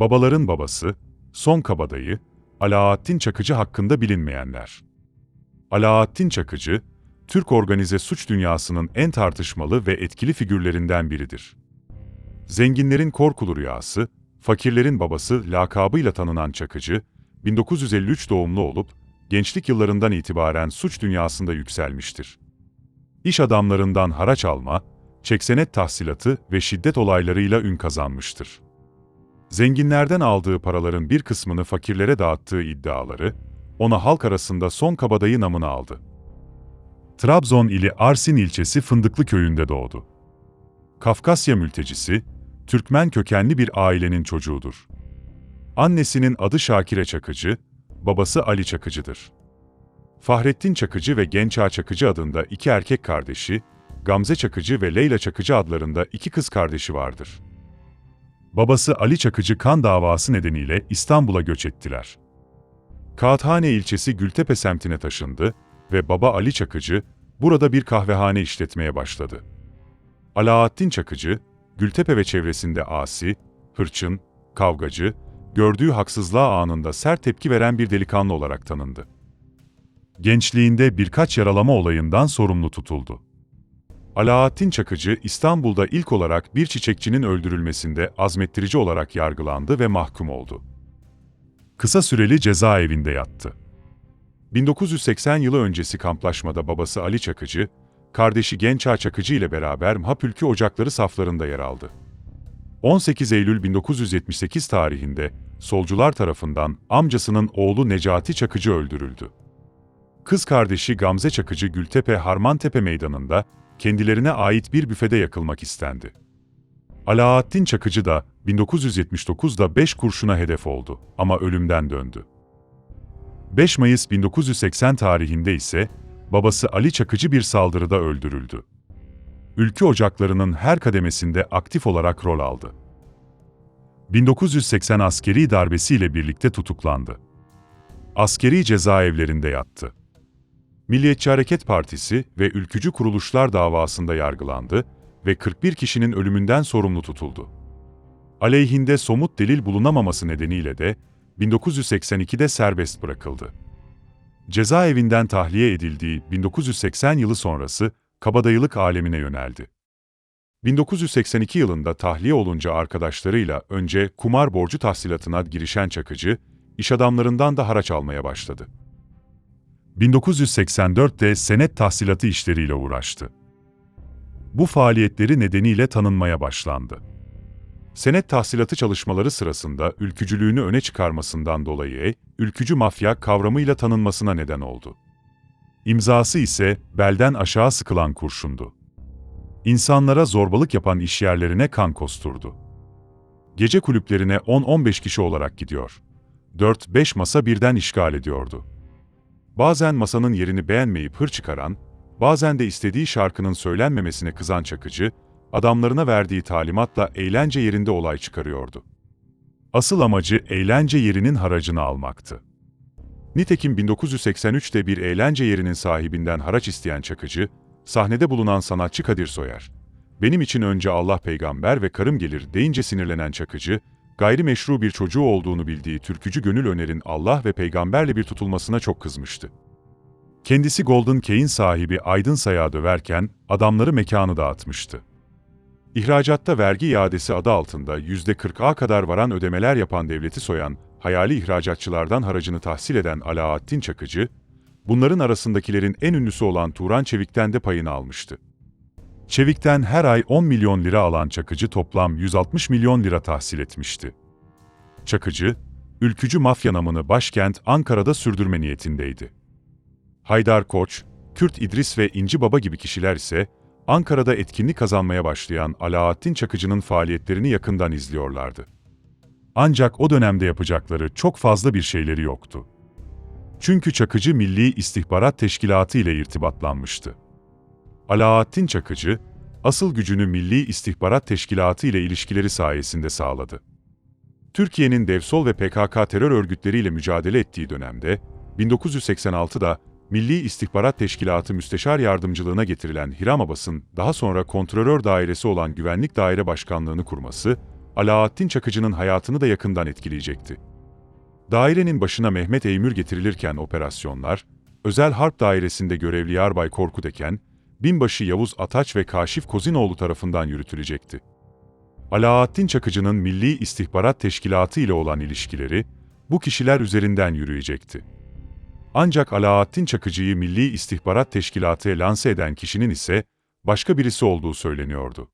Babaların babası, son kabadayı, Alaaddin Çakıcı hakkında bilinmeyenler. Alaaddin Çakıcı, Türk organize suç dünyasının en tartışmalı ve etkili figürlerinden biridir. Zenginlerin korkulu rüyası, fakirlerin babası lakabıyla tanınan Çakıcı, 1953 doğumlu olup, gençlik yıllarından itibaren suç dünyasında yükselmiştir. İş adamlarından haraç alma, çeksenet tahsilatı ve şiddet olaylarıyla ün kazanmıştır. Zenginlerden aldığı paraların bir kısmını fakirlere dağıttığı iddiaları, ona halk arasında son kabadayı namını aldı. Trabzon ili Arsin ilçesi Fındıklı köyünde doğdu. Kafkasya mültecisi, Türkmen kökenli bir ailenin çocuğudur. Annesinin adı Şakire Çakıcı, babası Ali Çakıcı'dır. Fahrettin Çakıcı ve Gençağ Çakıcı adında iki erkek kardeşi, Gamze Çakıcı ve Leyla Çakıcı adlarında iki kız kardeşi vardır. Babası Ali Çakıcı kan davası nedeniyle İstanbul'a göç ettiler. Kağıthane ilçesi Gültepe semtine taşındı ve baba Ali Çakıcı burada bir kahvehane işletmeye başladı. Alaaddin Çakıcı, Gültepe ve çevresinde asi, hırçın, kavgacı, gördüğü haksızlığa anında sert tepki veren bir delikanlı olarak tanındı. Gençliğinde birkaç yaralama olayından sorumlu tutuldu. Alaaddin Çakıcı, İstanbul'da ilk olarak bir çiçekçinin öldürülmesinde azmettirici olarak yargılandı ve mahkum oldu. Kısa süreli cezaevinde yattı. 1980 yılı öncesi kamplaşmada babası Ali Çakıcı, kardeşi Gençağ Çakıcı ile beraber MHAP Ülkü Ocakları saflarında yer aldı. 18 Eylül 1978 tarihinde solcular tarafından amcasının oğlu Necati Çakıcı öldürüldü. Kız kardeşi Gamze Çakıcı Gültepe Harmantepe Meydanı'nda kendilerine ait bir büfede yakılmak istendi. Alaaddin Çakıcı da 1979'da 5 kurşuna hedef oldu ama ölümden döndü. 5 Mayıs 1980 tarihinde ise babası Ali Çakıcı bir saldırıda öldürüldü. Ülkü ocaklarının her kademesinde aktif olarak rol aldı. 1980 askeri darbesiyle birlikte tutuklandı. Askeri cezaevlerinde yattı. Milliyetçi Hareket Partisi ve ülkücü kuruluşlar davasında yargılandı ve 41 kişinin ölümünden sorumlu tutuldu. Aleyhinde somut delil bulunamaması nedeniyle de 1982'de serbest bırakıldı. Cezaevinden tahliye edildiği 1980 yılı sonrası kabadayılık alemine yöneldi. 1982 yılında tahliye olunca arkadaşlarıyla önce kumar borcu tahsilatına girişen Çakıcı, iş adamlarından da haraç almaya başladı. 1984'te senet tahsilatı işleriyle uğraştı. Bu faaliyetleri nedeniyle tanınmaya başlandı. Senet tahsilatı çalışmaları sırasında ülkücülüğünü öne çıkarmasından dolayı ülkücü mafya kavramıyla tanınmasına neden oldu. İmzası ise belden aşağı sıkılan kurşundu. İnsanlara zorbalık yapan işyerlerine kan kosturdu. Gece kulüplerine 10-15 kişi olarak gidiyor. 4-5 masa birden işgal ediyordu. Bazen masanın yerini beğenmeyip hır çıkaran, bazen de istediği şarkının söylenmemesine kızan Çakıcı, adamlarına verdiği talimatla eğlence yerinde olay çıkarıyordu. Asıl amacı eğlence yerinin haracını almaktı. Nitekim 1983'te bir eğlence yerinin sahibinden haraç isteyen Çakıcı, sahnede bulunan sanatçı Kadir Soyer, benim için önce Allah peygamber ve karım gelir deyince sinirlenen Çakıcı, gayrimeşru bir çocuğu olduğunu bildiği türkücü Gönül Öner'in Allah ve peygamberle bir tutulmasına çok kızmıştı. Kendisi Golden Key'in sahibi Aydın Say'a döverken adamları mekanı dağıtmıştı. İhracatta vergi iadesi adı altında %40'a kadar varan ödemeler yapan devleti soyan, hayali ihracatçılardan haracını tahsil eden Alaaddin Çakıcı, bunların arasındakilerin en ünlüsü olan Turan Çevik'ten de payını almıştı. Çevik'ten her ay 10 milyon lira alan Çakıcı toplam 160 milyon lira tahsil etmişti. Çakıcı, ülkücü mafya namını başkent Ankara'da sürdürme niyetindeydi. Haydar Koç, Kürt İdris ve İnci Baba gibi kişiler ise Ankara'da etkinlik kazanmaya başlayan Alaaddin Çakıcı'nın faaliyetlerini yakından izliyorlardı. Ancak o dönemde yapacakları çok fazla bir şeyleri yoktu. Çünkü Çakıcı Milli İstihbarat Teşkilatı ile irtibatlanmıştı. Alaaddin Çakıcı, asıl gücünü Milli İstihbarat Teşkilatı ile ilişkileri sayesinde sağladı. Türkiye'nin Devsol ve PKK terör örgütleriyle mücadele ettiği dönemde, 1986'da Milli İstihbarat Teşkilatı Müsteşar Yardımcılığına getirilen Hiram Abbas'ın daha sonra kontrolör dairesi olan Güvenlik Daire Başkanlığını kurması, Alaaddin Çakıcı'nın hayatını da yakından etkileyecekti. Dairenin başına Mehmet Eymür getirilirken operasyonlar, Özel Harp Dairesi'nde görevli Yarbay Korkut Eken, binbaşı Yavuz Ataç ve Kaşif Kozinoğlu tarafından yürütülecekti. Alaaddin Çakıcı'nın Milli İstihbarat Teşkilatı ile olan ilişkileri, bu kişiler üzerinden yürüyecekti. Ancak Alaaddin Çakıcı'yı Milli İstihbarat Teşkilatı'ya lanse eden kişinin ise başka birisi olduğu söyleniyordu.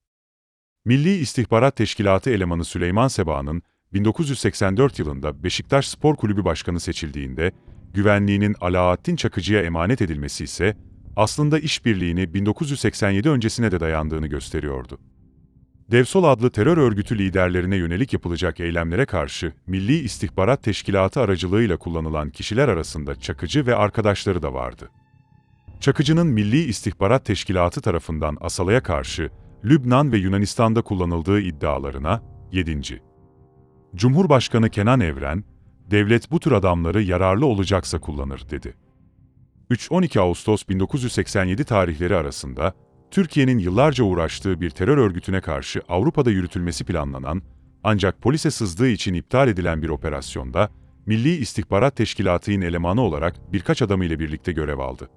Milli İstihbarat Teşkilatı elemanı Süleyman Seba'nın 1984 yılında Beşiktaş Spor Kulübü Başkanı seçildiğinde güvenliğinin Alaaddin Çakıcı'ya emanet edilmesi ise aslında işbirliğini 1987 öncesine de dayandığını gösteriyordu. Devsol adlı terör örgütü liderlerine yönelik yapılacak eylemlere karşı Milli İstihbarat Teşkilatı aracılığıyla kullanılan kişiler arasında Çakıcı ve arkadaşları da vardı. Çakıcı'nın Milli İstihbarat Teşkilatı tarafından Asala'ya karşı Lübnan ve Yunanistan'da kullanıldığı iddialarına 7. Cumhurbaşkanı Kenan Evren, devlet bu tür adamları yararlı olacaksa kullanır dedi. 3-12 Ağustos 1987 tarihleri arasında Türkiye'nin yıllarca uğraştığı bir terör örgütüne karşı Avrupa'da yürütülmesi planlanan, ancak polise sızdığı için iptal edilen bir operasyonda, Milli İstihbarat Teşkilatı'nın elemanı olarak birkaç adamıyla birlikte görev aldı.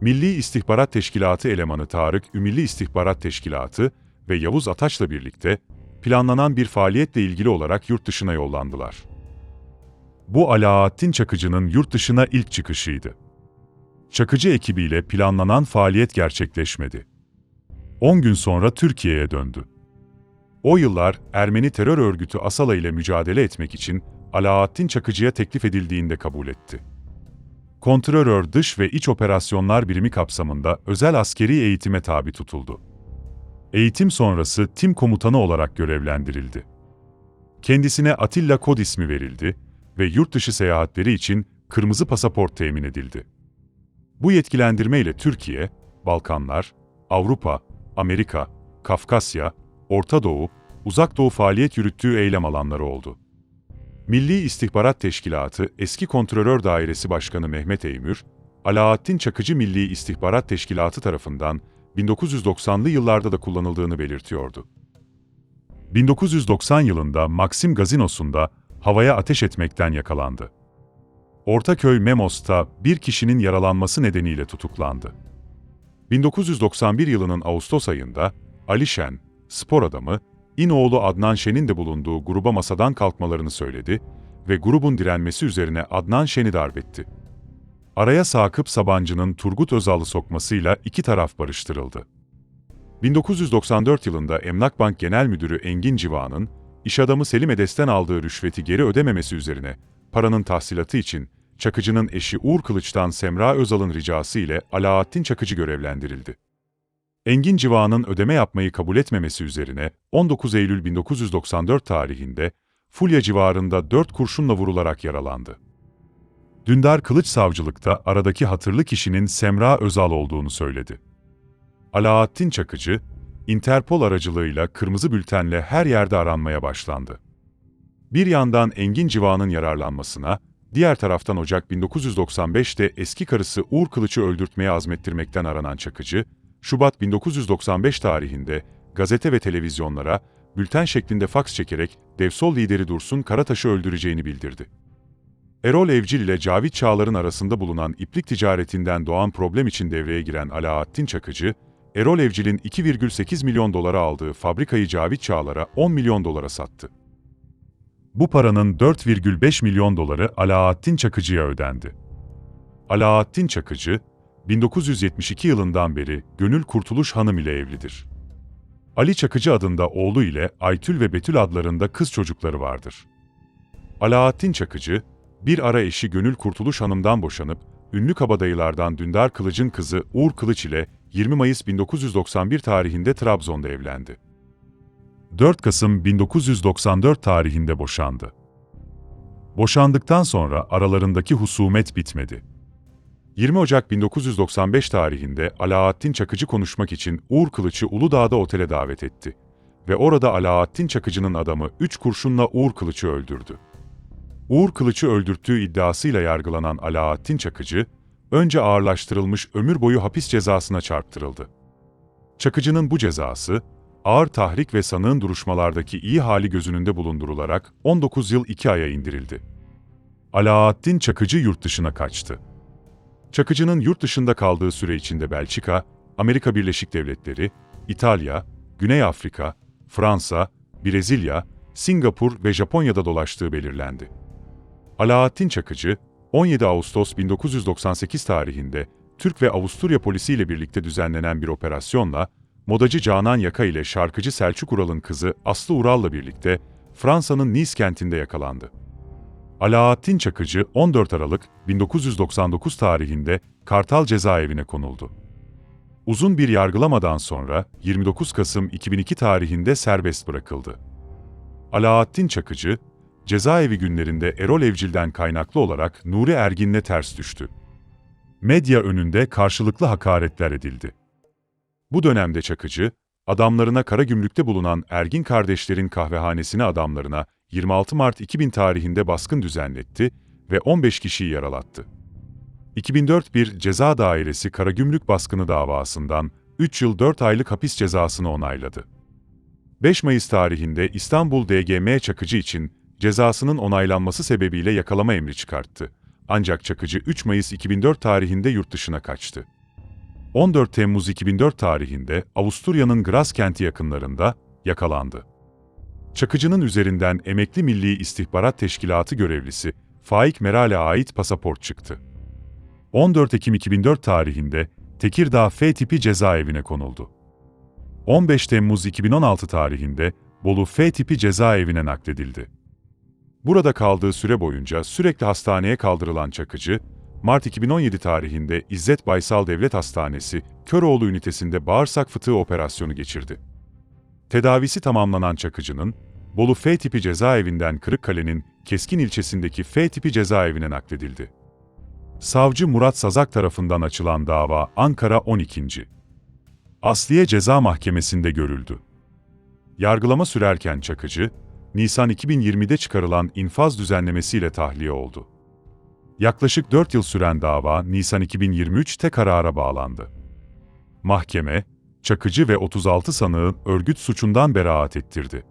Milli İstihbarat Teşkilatı elemanı Tarık, Milli İstihbarat Teşkilatı ve Yavuz Ataç'la birlikte planlanan bir faaliyetle ilgili olarak yurt dışına yollandılar. Bu Alaaddin Çakıcı'nın yurt dışına ilk çıkışıydı. Çakıcı ekibiyle planlanan faaliyet gerçekleşmedi. 10 gün sonra Türkiye'ye döndü. O yıllar Ermeni terör örgütü Asala ile mücadele etmek için Alaaddin Çakıcı'ya teklif edildiğinde kabul etti. Kontrolör Dış ve İç Operasyonlar Birimi kapsamında özel askeri eğitime tabi tutuldu. Eğitim sonrası tim komutanı olarak görevlendirildi. Kendisine Atilla Kod ismi verildi ve yurt dışı seyahatleri için kırmızı pasaport temin edildi. Bu yetkilendirme ile Türkiye, Balkanlar, Avrupa, Amerika, Kafkasya, Orta Doğu, Uzak Doğu faaliyet yürüttüğü eylem alanları oldu. Milli İstihbarat Teşkilatı Eski Kontrolör Dairesi Başkanı Mehmet Eymür, Alaaddin Çakıcı Milli İstihbarat Teşkilatı tarafından 1990'lı yıllarda da kullanıldığını belirtiyordu. 1990 yılında Maxim Gazinosu'nda havaya ateş etmekten yakalandı. Ortaköy Memos'ta bir kişinin yaralanması nedeniyle tutuklandı. 1991 yılının Ağustos ayında Ali Şen, spor adamı, İnoğlu Adnan Şen'in de bulunduğu gruba masadan kalkmalarını söyledi ve grubun direnmesi üzerine Adnan Şen'i darbetti. Araya Sakıp Sabancı'nın Turgut Özal'ı sokmasıyla iki taraf barıştırıldı. 1994 yılında Emlak Bank Genel Müdürü Engin Civa'nın, iş adamı Selim Edes'ten aldığı rüşveti geri ödememesi üzerine paranın tahsilatı için Çakıcı'nın eşi Uğur Kılıç'tan Semra Özal'ın ricası ile Alaaddin Çakıcı görevlendirildi. Engin Civa'nın ödeme yapmayı kabul etmemesi üzerine 19 Eylül 1994 tarihinde Fulya civarında dört kurşunla vurularak yaralandı. Dündar Kılıç savcılıkta aradaki hatırlı kişinin Semra Özal olduğunu söyledi. Alaaddin Çakıcı, Interpol aracılığıyla kırmızı bültenle her yerde aranmaya başlandı. Bir yandan Engin Civa'nın yararlanmasına, diğer taraftan Ocak 1995'te eski karısı Uğur Kılıç'ı öldürtmeye azmettirmekten aranan Çakıcı, Şubat 1995 tarihinde gazete ve televizyonlara bülten şeklinde faks çekerek Devsol lideri Dursun Karataş'ı öldüreceğini bildirdi. Erol Evcil ile Cavit Çağlar'ın arasında bulunan iplik ticaretinden doğan problem için devreye giren Alaaddin Çakıcı, Erol Evcil'in 2,8 milyon dolara aldığı fabrikayı Cavit Çağlar'a 10 milyon dolara sattı. Bu paranın 4,5 milyon doları Alaaddin Çakıcı'ya ödendi. Alaaddin Çakıcı, 1972 yılından beri Gönül Kurtuluş Hanım ile evlidir. Ali Çakıcı adında oğlu ile Aytül ve Betül adlarında kız çocukları vardır. Alaaddin Çakıcı, bir ara eşi Gönül Kurtuluş Hanım'dan boşanıp, ünlü kabadayılardan Dündar Kılıç'ın kızı Uğur Kılıç ile 20 Mayıs 1991 tarihinde Trabzon'da evlendi. 4 Kasım 1994 tarihinde boşandı. Boşandıktan sonra aralarındaki husumet bitmedi. 20 Ocak 1995 tarihinde Alaaddin Çakıcı konuşmak için Uğur Kılıç'ı Uludağ'da otele davet etti ve orada Alaaddin Çakıcı'nın adamı 3 kurşunla Uğur Kılıç'ı öldürdü. Uğur Kılıç'ı öldürttüğü iddiasıyla yargılanan Alaaddin Çakıcı, önce ağırlaştırılmış ömür boyu hapis cezasına çarptırıldı. Çakıcı'nın bu cezası, ağır tahrik ve sanığın duruşmalardaki iyi hali göz önünde bulundurularak 19 yıl 2 aya indirildi. Alaaddin Çakıcı yurt dışına kaçtı. Çakıcı'nın yurt dışında kaldığı süre içinde Belçika, Amerika Birleşik Devletleri, İtalya, Güney Afrika, Fransa, Brezilya, Singapur ve Japonya'da dolaştığı belirlendi. Alaaddin Çakıcı, 17 Ağustos 1998 tarihinde Türk ve Avusturya polisiyle birlikte düzenlenen bir operasyonla, modacı Canan Yaka ile şarkıcı Selçuk Ural'ın kızı Aslı Ural'la birlikte Fransa'nın Nice kentinde yakalandı. Alaaddin Çakıcı 14 Aralık 1999 tarihinde Kartal cezaevine konuldu. Uzun bir yargılamadan sonra 29 Kasım 2002 tarihinde serbest bırakıldı. Alaaddin Çakıcı, cezaevi günlerinde Erol Evcil'den kaynaklı olarak Nuri Ergin'le ters düştü. Medya önünde karşılıklı hakaretler edildi. Bu dönemde Çakıcı, adamlarına Karagümrük'te bulunan Ergin kardeşlerin kahvehanesine adamlarına 26 Mart 2000 tarihinde baskın düzenletti ve 15 kişiyi yaralattı. 2004 bir ceza dairesi Karagümrük baskını davasından 3 yıl 4 aylık hapis cezasını onayladı. 5 Mayıs tarihinde İstanbul DGM Çakıcı için cezasının onaylanması sebebiyle yakalama emri çıkarttı. Ancak Çakıcı 3 Mayıs 2004 tarihinde yurt dışına kaçtı. 14 Temmuz 2004 tarihinde Avusturya'nın Graz kenti yakınlarında yakalandı. Çakıcı'nın üzerinden Emekli Milli İstihbarat Teşkilatı görevlisi Faik Meral'e ait pasaport çıktı. 14 Ekim 2004 tarihinde Tekirdağ F tipi cezaevine konuldu. 15 Temmuz 2016 tarihinde Bolu F tipi cezaevine nakledildi. Burada kaldığı süre boyunca sürekli hastaneye kaldırılan Çakıcı, Mart 2017 tarihinde İzzet Baysal Devlet Hastanesi, Köroğlu ünitesinde bağırsak fıtığı operasyonu geçirdi. Tedavisi tamamlanan Çakıcı'nın, Bolu F tipi cezaevinden Kırıkkale'nin Keskin ilçesindeki F tipi cezaevine nakledildi. Savcı Murat Sazak tarafından açılan dava Ankara 12. Asliye Ceza Mahkemesi'nde görüldü. Yargılama sürerken Çakıcı, Nisan 2020'de çıkarılan infaz düzenlemesiyle tahliye oldu. Yaklaşık 4 yıl süren dava Nisan 2023'te karara bağlandı. Mahkeme, Çakıcı ve 36 sanığın örgüt suçundan beraat ettirdi.